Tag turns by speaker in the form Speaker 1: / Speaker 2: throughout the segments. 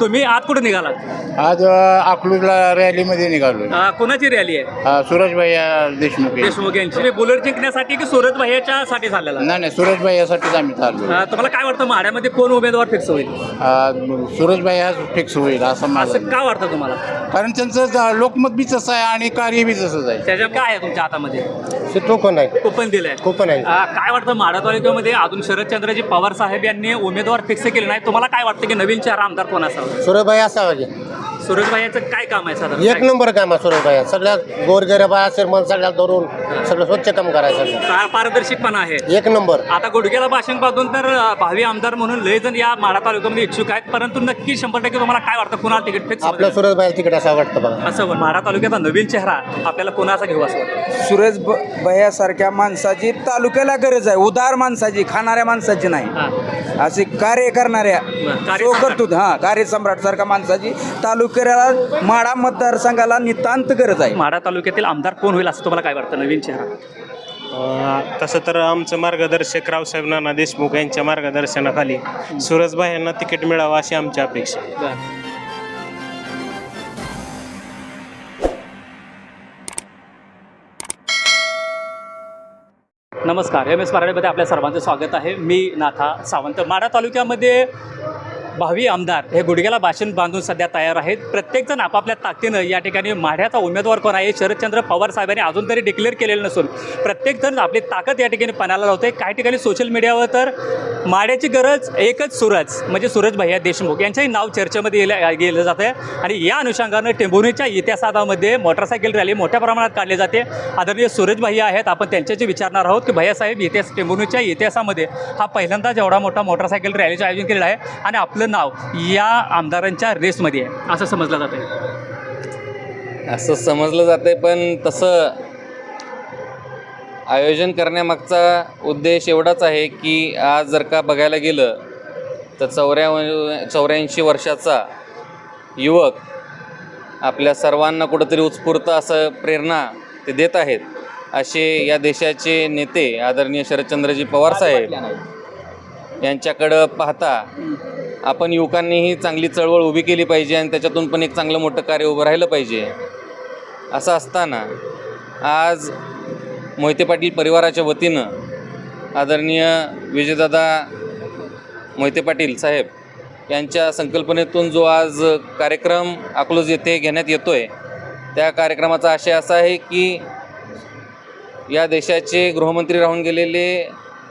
Speaker 1: तुम्ही आत कुठे निघालात?
Speaker 2: आज अ, अकलूजला रॅलीमध्ये निघालो
Speaker 1: अ, कोणाची रॅली आहे?
Speaker 2: सूरजभाई देशमुख आहे.
Speaker 1: देशमुख यांची. बुलेट जिंकण्यासाठी की सुरत भैयाच्या साठी झालेला
Speaker 2: नाही नाही सूरजभाई यासाठीच आम्ही चाललो
Speaker 1: अ, तुम्हाला काय वाटतं माड्यामध्ये कोण उमेदवार फिक्स होईल?
Speaker 2: अ, सूरजभाई हा फिक्स होईल असं माझं
Speaker 1: असं का वाटतं तुम्हाला?
Speaker 2: कारण त्यांचं ज- लोकमत बी तसं आहे आणि कार्य बी तसंच आहे.
Speaker 1: त्याच्या काय आहे तुमच्या हातामध्ये?
Speaker 3: कोण आहे.
Speaker 1: कुपन दिलंय.
Speaker 3: कुपन आहे.
Speaker 1: अ, काय वाटतं माढा तालुक्यामध्ये अजून शरदचंद्रजी पवार साहेब यांनी उमेदवार फिक्स केले नाही? तुम्हाला काय वाटतं की नवीन चार आमदार कोण असावं?
Speaker 3: सुरभाई असावा की.
Speaker 1: सुरेश भाईचं काय काम आहे साधारण?
Speaker 3: एक नंबर काम आहे सुरभाई सगळ्या गोरगरिबा श्रीमंत सगळ्या धरून सगळं स्वच्छ काम करायचं
Speaker 1: काय पारदर्शकपणा आहे?
Speaker 3: एक नंबर.
Speaker 1: आता गुडघ्याला भाषण पाहून तर अ, भावी आमदार म्हणून लय जण या माढा तालुक्यामध्ये इच्छुक आहेत परंतु नक्की शंभर टक्के तुम्हाला काय वाटतं? कुणाला तिकीट फिक्स
Speaker 3: आपल्या सुरजबाई तिकडे असं वाटतं बघा.
Speaker 1: असं वाटतं. माढा तालुक्याचा नवीन चेहरा आपल्याला कोणाचा घेऊ असं वाटतं?
Speaker 4: सुरेश ब- भैयासारख्या माणसाची तालुक्याला गरज आहे. उदार माणसाची खाणाऱ्या माणसाची नाही.
Speaker 1: हां.
Speaker 4: असे कार्य करणाऱ्या
Speaker 1: कार्यसम्राट.
Speaker 4: कर्तृत्व हा कार्यसम्राट सारख्या माणसाची तालुक्याला माडा मतदारसंघाला नितांत गरज आहे.
Speaker 1: माढा तालुक्यातील आमदार कोण होईल असं तुम्हाला काय वाटतं? नवीन चेहरा.
Speaker 5: अ, तसं तर आमचं मार्गदर्शक रावसाहेब नाना देशमुख यांच्या मार्गदर्शनाखाली सुरजभाई यांना तिकीट मिळावं अशी आमची अपेक्षा आहे.
Speaker 1: नमस्कार. एम एस मराठीमध्ये आपल्या सर्वांचं स्वागत आहे. मी नाथा सावंत. माढा तालुक्यामध्ये भावी आमदार हे गुडघ्याला भाषण बांधून सध्या तयार आहेत. प्रत्येकजण आपापल्या ताकदीनं या ठिकाणी माढ्याचा उमेदवार कोण आहे शरदचंद्र पवार साहेबांनी अजून तरी डिक्लेअर केलेलं नसून प्रत्येकजण आपली ताकद या ठिकाणी पणाला लावते काही ठिकाणी सोशल मीडियावर तर माढ्याची गरज एकच सूरज म्हणजे सूरज भैया देशमुख यांचंही नाव चर्चेमध्ये गेलं गेलं जातं आहे आणि या अनुषंगानं टेंभुर्णीच्या इतिहासामध्ये मोटरसायकल रॅली मोठ्या प्रमाणात काढली जाते. आदरणीय सूरज भैया आहेत. आपण त्यांच्याशी विचारणार आहोत की भैयासाहेब इतिहास टेंभुर्णीच्या इतिहासामध्ये हा पहिल्यांदाच एवढा मोठा मोटरसायकल रॅलीचं आयोजन केलेलं आहे. आणि आपलं नाव या आमदारांच्या रेसमध्ये आहे असं समजलं जातं आहे
Speaker 6: असं समजलं जाते पण तसं आयोजन करण्यामागचा उद्देश एवढाच आहे की आज जर का बघायला गेलं तर चौऱ्या चौऱ्याऐंशी वर्षाचा युवक आपल्या सर्वांना कुठंतरी उत्स्फूर्त असं प्रेरणा ते देत आहेत असे या देशाचे नेते आदरणीय शरदचंद्रजी पवारसाहेब यांच्याकडं पाहता आपण युवकांनीही चांगली चळवळ उभी केली पाहिजे आणि त्याच्यातून पण एक चांगलं मोठं कार्य उभं राहिलं पाहिजे. असं असताना आज मोहिते पाटील परिवाराच्या वतीनं आदरणीय विजयदादा मोहिते पाटील साहेब यांच्या संकल्पनेतून जो आज कार्यक्रम अकलूज येथे घेण्यात येतो आहे त्या कार्यक्रमाचा आशय असा आहे की या देशाचे गृहमंत्री राहून गेलेले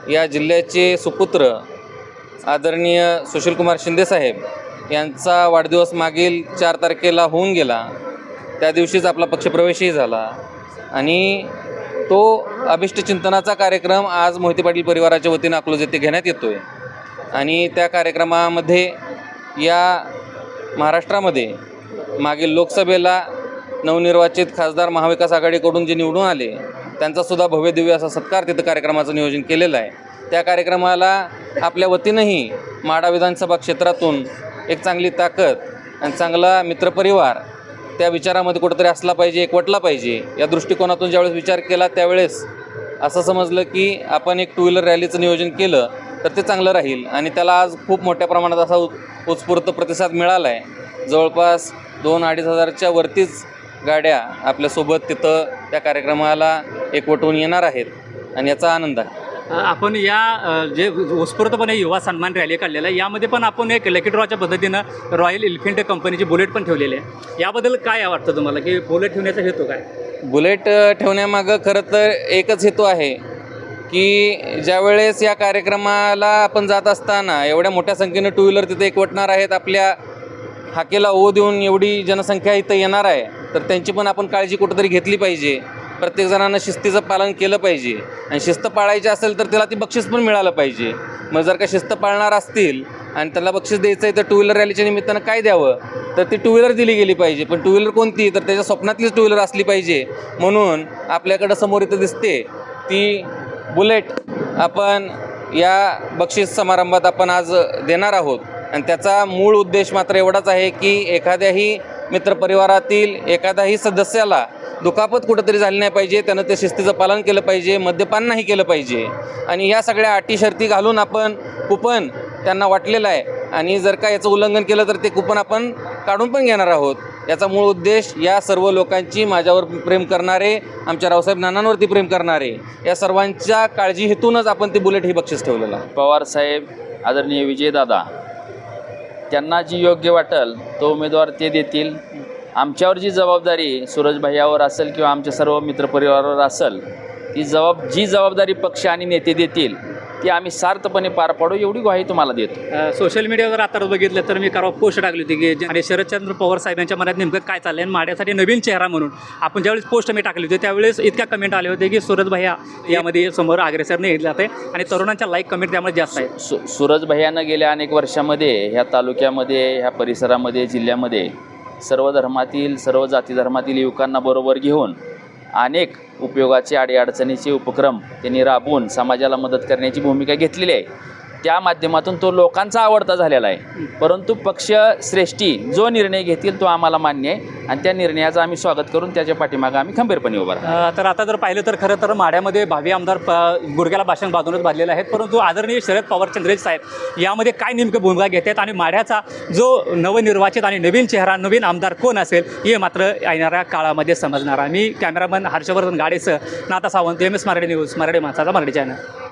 Speaker 6: या जिल्ह्याचे सुपुत्र आदरणीय सुशीलकुमार शिंदेसाहेब यांचा वाढदिवस मागील चार तारखेला होऊन गेला. त्या दिवशीच आपला पक्षप्रवेशही झाला. आणि तो अभिष्ट चिंतनाचा कार्यक्रम आज मोहिते पाटील परिवाराच्या वतीनं अकलोज येथे घेण्यात येतो आहे आणि त्या कार्यक्रमामध्ये या महाराष्ट्रामध्ये मागील लोकसभेला नवनिर्वाचित खासदार महाविकास आघाडीकडून जे निवडून आले त्यांचासुद्धा भव्यदिव्य असा सत्कार तिथं कार्यक्रमाचं नियोजन केलेलं आहे. त्या कार्यक्रमाला आपल्या वतीनंही माडा विधानसभा क्षेत्रातून एक चांगली ताकद आणि चांगला मित्रपरिवार त्या विचारामध्ये कुठंतरी असला पाहिजे एकवटला पाहिजे. या दृष्टिकोनातून ज्यावेळेस विचार केला त्यावेळेस असं समजलं की आपण एक टू व्हीलर रॅलीचं नियोजन केलं तर ते चांगलं राहील. आणि त्याला आज खूप मोठ्या प्रमाणात असा उत् उत्स्फूर्त प्रतिसाद मिळाला आहे जवळपास दोन अडीच हजारच्या वरतीच गाड्या आपल्यासोबत तिथं त्या कार्यक्रमाला एकवटून येणार आहेत. आणि याचा आनंद आहे.
Speaker 1: आपण या जे उत्स्फूर्तपणे युवा सन्मान रॅली काढलेला आहे यामध्ये पण आपण एक लकी ड्रॉच्या पद्धतीनं रॉयल इल्फिंट कंपनीची बुलेट पण ठेवलेली आहे. याबद्दल काय वाटतं तुम्हाला? की बुलेट ठेवण्याचा हेतू काय?
Speaker 6: बुलेट ठेवण्यामागं खरं तर एकच हेतू आहे की ज्यावेळेस या कार्यक्रमाला आपण जात असताना एवढ्या मोठ्या संख्येनं टू व्हीलर तिथे एकवटणार आहेत आपल्या हाकेला ओ देऊन एवढी जनसंख्या इथं येणार आहे तर त्यांची पण आपण काळजी कुठंतरी घेतली पाहिजे. प्रत्येक जणांना शिस्तीचं पालन केलं पाहिजे. आणि शिस्त पाळायची असेल तर त्याला ती बक्षीस पण मिळालं पाहिजे. मग जर का शिस्त पाळणार असतील आणि त्याला बक्षीस द्यायचं आहे तर टू व्हीलर रॅलीच्या निमित्तानं काय द्यावं? तर ती टू व्हीलर दिली गेली पाहिजे. पण टू व्हीलर कोणती? तर त्याच्या स्वप्नातलीच टू व्हीलर असली पाहिजे. म्हणून आपल्याकडं समोर इथं दिसते ती बुलेट आपण या बक्षीस समारंभात आपण आज देणार आहोत. आणि त्याचा मूळ उद्देश मात्र एवढाच आहे की एखाद्याही मित्रपरिवारातील एखादाही सदस्याला दुखापत कुठंतरी झाली नाही पाहिजे त्यानं ते शिस्तीचं पालन केलं पाहिजे मद्यपान नाही केलं पाहिजे. आणि या सगळ्या अटी शर्ती घालून आपण कुपन त्यांना वाटलेलं आहे. आणि जर का याचं उल्लंघन केलं तर ते कुपन आपण काढून पण घेणार आहोत. याचा मूळ उद्देश या सर्व लोकांची माझ्यावर प्रेम करणारे आमच्या रावसाहेब नानांवरती प्रेम करणारे या सर्वांच्या काळजी हेतूनच आपण ते बुलेट ही बक्षीस ठेवलेलं
Speaker 7: पवार साहेब आदरणीय विजयदादा त्यांना जी योग्य वाटेल तो उमेदवार ते देतील. आमच्यावर जी जबाबदारी सूरजभाईयावर असेल किंवा आमच्या सर्व मित्रपरिवारावर असेल ती जबाब जी जबाबदारी पक्ष आणि नेते देतील ती आम्ही सार्थपणे पार पाडू एवढी ग्वाही तुम्हाला देतो.
Speaker 1: अ, सोशल मीडियावर आता बघितलं तर मी कारण पोस्ट टाकली होती की जे- आणि शरदचंद्र पवार साहेबांच्या मनात नेमकं काय चाललंय आणि माड्यासाठी नवीन चेहरा म्हणून. आपण ज्यावेळेस पोस्ट मी टाकली होती त्यावेळेस इतक्या कमेंट आले होते की सूरज भैया यामध्ये समोर अग्रेसरने घेतले जाते आणि तरुणांच्या लाईक कमेंट त्यामुळे जास्त आहेत.
Speaker 7: सु सूरज भैयानं गेल्या अनेक वर्षामध्ये ह्या तालुक्यामध्ये ह्या परिसरामध्ये जिल्ह्यामध्ये सर्व धर्मातील सर्व जाती धर्मातील युवकांना बरोबर घेऊन अनेक उपयोगाचे अडीअडचणीचे उपक्रम त्यांनी राबवून समाजाला मदत करण्याची भूमिका घेतलेली आहे. त्या माध्यमातून तो लोकांचा आवडता झालेला आहे. परंतु पक्ष श्रेष्ठी जो निर्णय घेतील तो आम्हाला मान्य आहे. आणि त्या निर्णयाचं आम्ही स्वागत करून त्याच्या पाठीमागं आम्ही खंबीरपणे उभा राहू.
Speaker 1: अ, तर आता जर पाहिलं तर खरं तर माड्यामध्ये भावी आमदार गुडघ्याला भाषण बांधूनच बांधलेले आहेत परंतु आदरणीय शरद पवार चंद्रेश साहेब यामध्ये काय नेमकं भूमिका घेत आहेत आणि माढ्याचा जो नवनिर्वाचित आणि नवीन चेहरा नवीन आमदार कोण असेल हे मात्र येणाऱ्या काळामध्ये समजणार. आहे मी कॅमेरामन हर्षवर्धन गाडेसह नाता Sawant M S Marathi news Marathi माणसाचा मराठी चॅनल